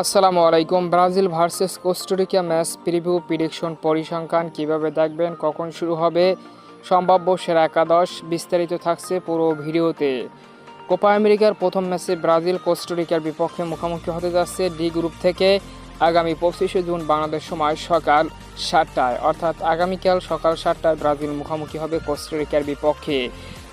আসসালামু আলাইকুম। Brazil versus Costa Rica match preview prediction পরিসংখ্যান কীভাবে দেখবেন, কখন শুরু হবে? সম্ভাব্য সেরা একাদশ বিস্তারিত থাকছে পুরো ভিডিওতে। কোপা আমেরিকার প্রথম ম্যাচে ব্রাজিল কোস্টোরিকার বিপক্ষে মুখোমুখি হতে যাচ্ছে ডি গ্রুপ থেকে। আগামী পঁচিশে জুন বাংলাদেশ সময় সকাল সাতটায়, অর্থাৎ আগামীকাল সকাল সাতটায় ব্রাজিল মুখোমুখি হবে কোস্টোরিকার বিপক্ষে।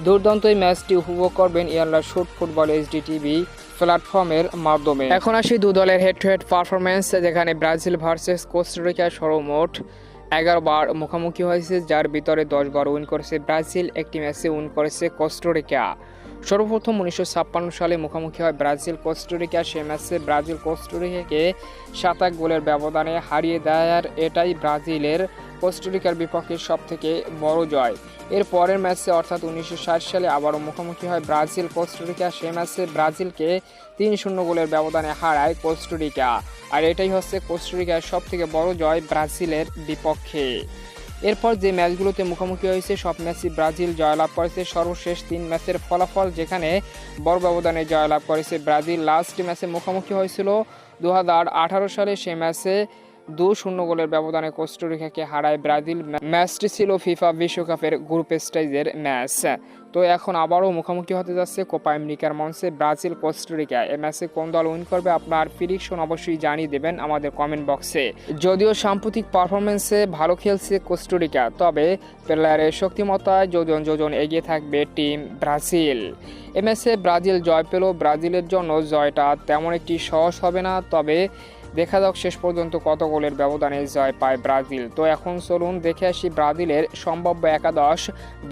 দুর্দান্ত এই ম্যাচটি উপভোগ করবেন ইয়ারলা শুট ফুটবল এইচডি টিভি প্ল্যাটফর্মের মাধ্যমে। এখন আসি দু দলের হেড টু হেড পারফরমেন্স যেখানে ব্রাজিল ভার্সেস কোস্টারিকা সর্বমোট এগারো বার মুখোমুখি হয়েছে, যার ভিতরে দশ বার উইন করেছে ব্রাজিল, একটি ম্যাচে উইন করেছে কোস্টারিকা সর্বপ্রথম উনিশশো ছাপ্পান্ন সালে মুখোমুখি হয় ব্রাজিল কোস্টারিকা সে ম্যাচে ব্রাজিল কোস্টারিকাকে সাত এক গোলের ব্যবধানে হারিয়ে দেয়, আর এটাই ব্রাজিলের কোস্টারিকার বিপক্ষে সব থেকে বড় জয়। এর পরের ম্যাচে, অর্থাৎ উনিশশো ষাট সালে আবারও মুখোমুখি হয় ব্রাজিল কোস্টারিকা। সে ম্যাচে ব্রাজিলকে তিন শূন্য গোলের ব্যবধানে হারায় কোস্টারিকা। আর এটাই হচ্ছে কোস্টারিকার সব থেকে বড় জয় ব্রাজিলের বিপক্ষে। এরপর যে ম্যাচগুলোতে মুখোমুখি হয়েছে, সব ম্যাচই ব্রাজিল জয়লাভ করেছে। সর্বশেষ তিন ম্যাচের ফলাফল যেখানে বড় ব্যবধানে জয়লাভ করেছে ব্রাজিল। লাস্ট ম্যাচে মুখোমুখি হয়েছিল দু হাজার আঠারো সালে, সে ম্যাচে দু শূন্য গোলের ব্যবধানে কোস্টারিকাকে হারায় ব্রাজিল ম্যাচটি ছিল ফিফা বিশ্বকাপের গ্রুপ স্টেজের ম্যাচ। তো এখন আবারও মুখোমুখি হতে যাচ্ছে কোপা আমেরিকার মঞ্চে ব্রাজিল কোস্টারিকা এই ম্যাচে কোন দল উইন করবে আপনার প্রিডিকশন অবশ্যই জানিয়ে দেবেন আমাদের কমেন্ট বক্সে। যদিও সাম্প্রতিক পারফরমেন্সে ভালো খেলছে কোস্টারিকা, তবে প্লেয়ারের শক্তিমত্তায় যোজন যোজন এগিয়ে থাকবে টিম ব্রাজিল। এ ম্যাচে ব্রাজিল জয় পেল। ব্রাজিলের জন্য জয়টা তেমন একটি সহজ হবে না, তবে দেখা যাক শেষ পর্যন্ত কত গোলের ব্যবধানে জয় পায় ব্রাজিল। তো এখন চলুন দেখে আসি ব্রাজিলের সম্ভাব্য একাদশ,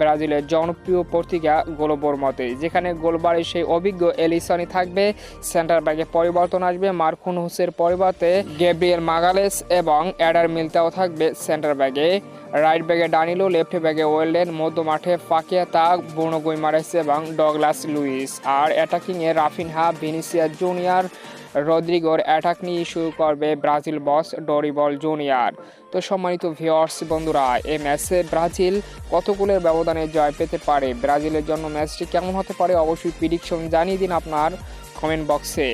ব্রাজিলের জনপ্রিয় পত্রিকা গোলবোর মতে, যেখানে গোলবারে সেই অভিজ্ঞ এলিসনি থাকবে। সেন্টার ব্যাগে পরিবর্তন আসবে, মার্কুন হুসের পরিবর্তে গেব্রিয়েল মাগালেস এবং অ্যাডার মিলতাও থাকবে সেন্টার ব্যাগে রাইট ব্যাগে ডানিলো লেফট ব্যাগে ওয়েলডেন মধ্য মাঠে ফাকিয়া তাক বুনো গুইমারেস এবং ডগলাস লুইস আর অ্যাটাকিংয়ে রাফিনহা ভিনিসিয়া জুনিয়র রদ্রিগোর অ্যাটাক নিয়ে শুরু করবে ব্রাজিল বস ডরিবল জুনিয়র তো সম্মানিত ভিওর্স বন্ধুরা, এই ম্যাচে ব্রাজিল কত গোলের ব্যবধানে জয় পেতে পারে? ব্রাজিলের জন্য ম্যাচটি কেমন হতে পারে? অবশ্যই প্রিডিকশন জানিয়ে দিন আপনার কমেন্ট বক্সে